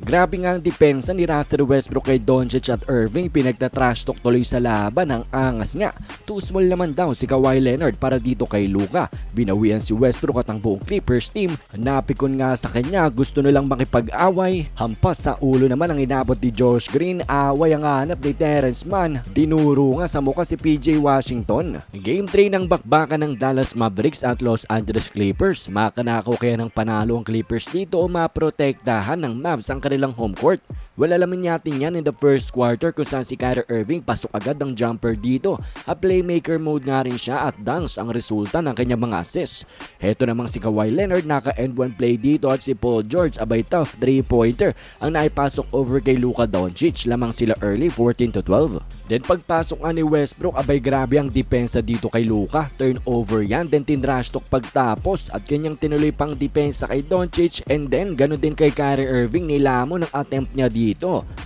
Grabe nga ang depensa ni Russell Westbrook kay Doncic at Irving pinagtatrash talk tuloy sa laban ang angas nga. Too small naman daw si Kawhi Leonard para dito kay Luka. Binawian si Westbrook at ang buong Clippers team. Napikon nga sa kanya gusto nilang makipag-away. Hampas sa ulo naman ang inabot ni Josh Green. Away ang hanap ni Terrence Mann. Dinuro nga sa mukha si PJ Washington. Game 3 ng bakbakan ng Dallas Mavericks at Los Angeles Clippers. Makanakaw kaya ng panalo ang Clippers dito o maprotektahan ng Mavs ang kanilang home court. Well, alamin natin yan in the first quarter kung saan si Kyrie Irving pasok agad ng jumper dito. A playmaker mode nga rin siya at dunks ang resulta ng kanyang mga assists. Heto namang si Kawhi Leonard naka-end one play dito at si Paul George abay tough 3-pointer ang naipasok over kay Luka Doncic. Lamang sila early 14 to 12. Then pagpasok nga ni Westbrook abay grabe ang depensa dito kay Luka. Turnover yan then tinrash talk pagtapos at kanyang tinuloy pang depensa kay Doncic and then ganun din kay Kyrie Irving nilamon ang attempt niya dito.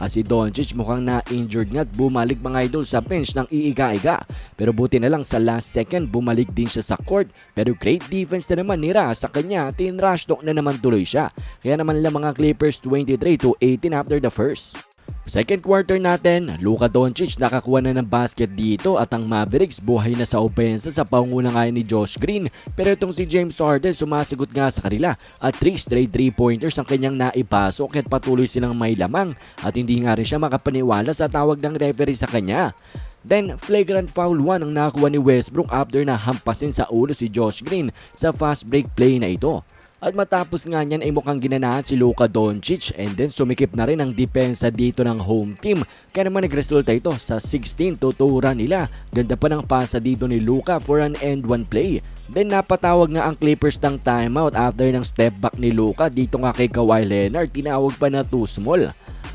At si Doncic mukhang na-injured nga at bumalik mga idol sa bench ng iiga-iga. Pero buti na lang sa last second bumalik din siya sa court. Pero great defense na naman nira sa kanya. Tinrush talk na naman tuloy siya. Kaya naman lang mga Clippers 23 to 18 after the first. Second quarter natin, Luka Doncic nakakuha na ng basket dito at ang Mavericks buhay na sa opensa sa pangunangayan ni Josh Green. Pero itong si James Harden sumasagot nga sa kanila at 3 straight 3-pointers ang kanyang naipasok at patuloy silang may lamang at hindi nga rin siya makapaniwala sa tawag ng referee sa kanya. Then, flagrant foul 1 ang nakuha ni Westbrook after na hampasin sa ulo si Josh Green sa fast break play na ito. At matapos nga niyan ay mukhang ginanahan si Luka Doncic and then sumikip na rin ang depensa dito ng home team. Kaya naman nagresulta ito sa 16 tuturan nila. Ganda pa ng pasa dito ni Luka for an end one play. Then napatawag nga ang Clippers ng timeout after ng step back ni Luka dito nga kay Kawhi Leonard. Tinawag pa na too small.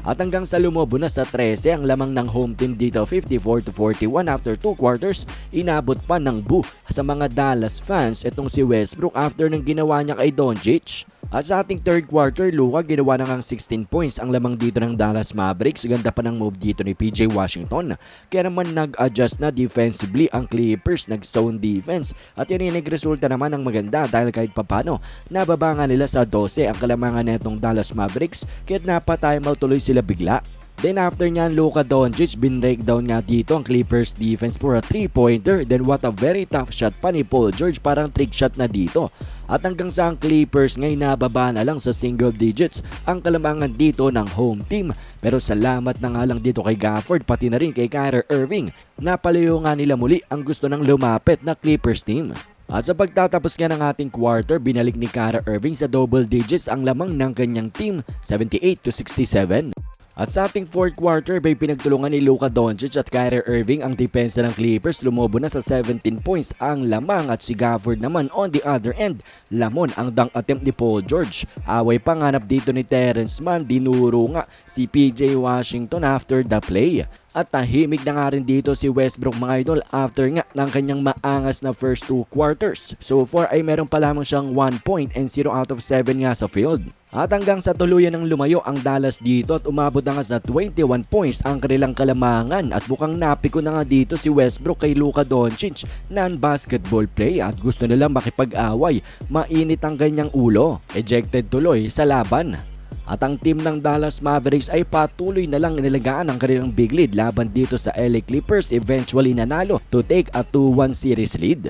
At hanggang sa lumobo na sa 13 ang lamang ng home team dito 54 to 41 after 2 quarters inabot pa ng boo sa mga Dallas fans itong si Westbrook after ng ginawa niya kay Doncic. At sa ating third quarter, Luka ginawa na ngang 16 points ang lamang dito ng Dallas Mavericks. Ganda pa ng move dito ni PJ Washington. Kaya naman nag-adjust na defensively ang Clippers, nag-zone defense. At yan yung nagresulta naman ng maganda dahil kahit papano, nababa nga nila sa 12 ang kalamangan netong Dallas Mavericks. Kaya't napatimeout tuloy sila bigla. Then after nyan, Luka Doncic bin-breakdown nga dito ang Clippers defense for a 3-pointer. Then what a very tough shot pa ni Paul George, parang trick shot na dito. At hanggang sa ang Clippers ngay nababa na lang sa single digits ang kalamangan dito ng home team. Pero salamat na nga lang dito kay Gafford pati na rin kay Kyrie Irving. Napalayo nga nila muli ang gusto ng lumapit na Clippers team. At sa pagtatapos nga ng ating quarter, binalik ni Kyrie Irving sa double digits ang lamang ng kanyang team, 78 to 67. At sa ating fourth quarter, may pinagtulungan ni Luka Doncic at Kyrie Irving ang depensa ng Clippers. Lumobo na sa 17 points ang lamang at si Gafford naman on the other end. Lamon ang dunk attempt ni Paul George. Away panganap dito ni Terrence Mann. Dinuro nga si PJ Washington after the play. At tahimik na nga rin dito si Westbrook mga idol after nga ng kanyang maangas na first two quarters. So far ay meron pa lamang siyang 1 point and 0 out of 7 nga sa field. At hanggang sa tuluyan ng lumayo ang Dallas dito at umabot na nga sa 21 points ang kanilang kalamangan at bukang napiko na nga dito si Westbrook kay Luka Doncic non-basketball play at gusto nila makipag-away. Mainit ang ganyang ulo. Ejected tuloy sa laban. At ang team ng Dallas Mavericks ay patuloy na lang nilagaan ang kanilang big lead laban dito sa LA Clippers eventually nanalo to take a 2-1 series lead.